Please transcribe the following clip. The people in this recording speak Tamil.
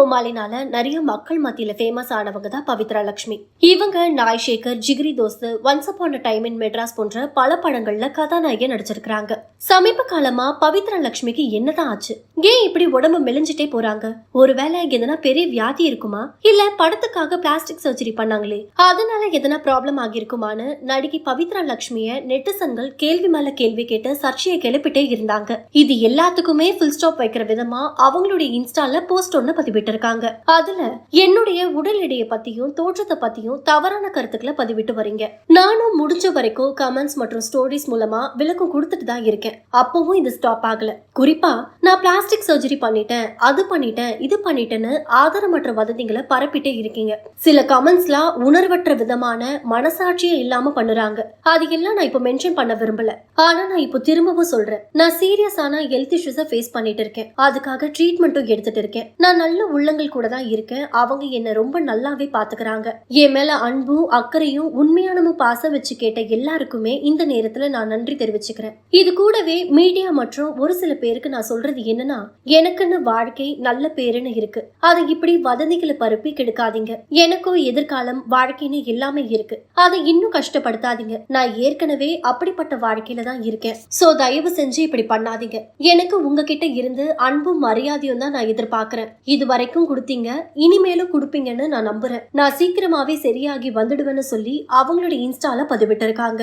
கோமாளினால நிறைய மக்கள் மத்தியில ஃபேமஸ் ஆனவங்க தான் பவித்ரா லக்ஷ்மி. இவங்க நாய் Sekar ஜிகிரி தோஸ்து once upon time in Madras போன்ற பல படங்கள்ல கதாநாயகி நடிச்சிருக்காங்க சமீப காலமா பவித்ரா லக்ஷ்மிக்கு என்னதான் ஆச்சு? ஏன் இப்படி உடம்பு மெலிஞ்சிட்டே போறாங்க? ஒருவேளை எதனா பெரிய வியாதி இருக்குமா? இல்ல படத்துக்காக பிளாஸ்டிக் சர்ஜரி பண்ணாங்களே? அதனால எதனா ப்ராப்ளம் ஆகியிருக்குமான்னு நடிகை பவித்ரா லக்ஷ்மிய நெட்டிசன்கள் கேள்வி மேல கேள்வி கேட்டு சர்ச்சையை கிளப்பிட்டே இருந்தாங்க. இது எல்லாத்துக்குமே ஃபுல் ஸ்டாப் வைக்கிற விதமா அவங்களுடைய இன்ஸ்டால போஸ்ட் ஒண்ணு பதிவிட்டு இருக்காங்க. அதுல என்னுடைய உடல் எடையை பத்தியும் தோற்றத்தை பத்தியும் தவறான கருத்துக்களை பதிவிட்டு வரீங்க. நானும் முடிஞ்ச வரைக்கும் கமெண்ட்ஸ் மற்றும் ஸ்டோரிஸ் மூலமா விளக்கம் கொடுத்துட்டு தான் இருக்கேன். அப்பவும் இது ஸ்டாப் ஆகல. குறிப்பா நான் பிளாஸ்டிக் சர்ஜரி பண்ணிட்டேன் அது பண்ணிட்டேன் இது பண்ணிட்டேன்னு ஆதாரமற்ற வதந்திகளை பரப்பிட்டே இருக்கீங்க. சில கமெண்ட்ஸ்லாம் உணர்வற்ற விதமான மனசாட்சியே இல்லாம பண்ணுறாங்க. அது எல்லாம் நான் இப்போ மென்ஷன் பண்ண விரும்பல. ஆனா நான் இப்போ திரும்பவும் சொல்றேன். நான் சீரியஸான ஹெல்த் இஷ்யூஸை ஃபேஸ் பண்ணிட்டு இருக்கேன். அதுக்காக ட்ரீட்மெண்ட்டும் எடுத்துட்டு இருக்கேன். நான் நல்ல உள்ளங்கள் கூட தான் இருக்கேன் அவங்க என்ன ரொம்ப நல்லாவே பாத்துக்கறாங்க. என் மேல அன்பும் அக்கறையும் உண்மையானமும் பாசம் வச்சு கேட்ட எல்லாருக்குமே இந்த நேரத்துல நான் நன்றி தெரிவிச்சுக்கிறேன். இது கூடவே மீடியா மற்றும் ஒரு சில பேருக்கு நான் சொல்றது என்னன்னா எனக்குன்னு வாழ்க்கை நல்ல பேருன்னு இருக்கு. அதை இப்படி வதந்திகளை பரப்பி கெடுக்காதீங்க. எனக்கும் எதிர்காலம் வாழ்க்கைன்னு எல்லாமே இருக்கு. அதை இன்னும் கஷ்டப்படுத்தாதீங்க. நான் ஏற்கனவே அப்படிப்பட்ட வாழ்க்கையில தான் இருக்கேன். சோ தயவு செஞ்சு இப்படி பண்ணாதீங்க. எனக்கு உங்ககிட்ட இருந்து அன்பும் மரியாதையும் தான் நான் எதிர்பார்க்கிறேன். இது வரைக்கும் கொடுத்தீங்க இனிமேலும் கொடுப்பீங்கன்னு நான் நம்புறேன். நான் சீக்கிரமாவே சரியாகி வந்துடுவேன்னு சொல்லி அவங்களுடைய இன்ஸ்டால பதிவிட்டிருக்காங்க.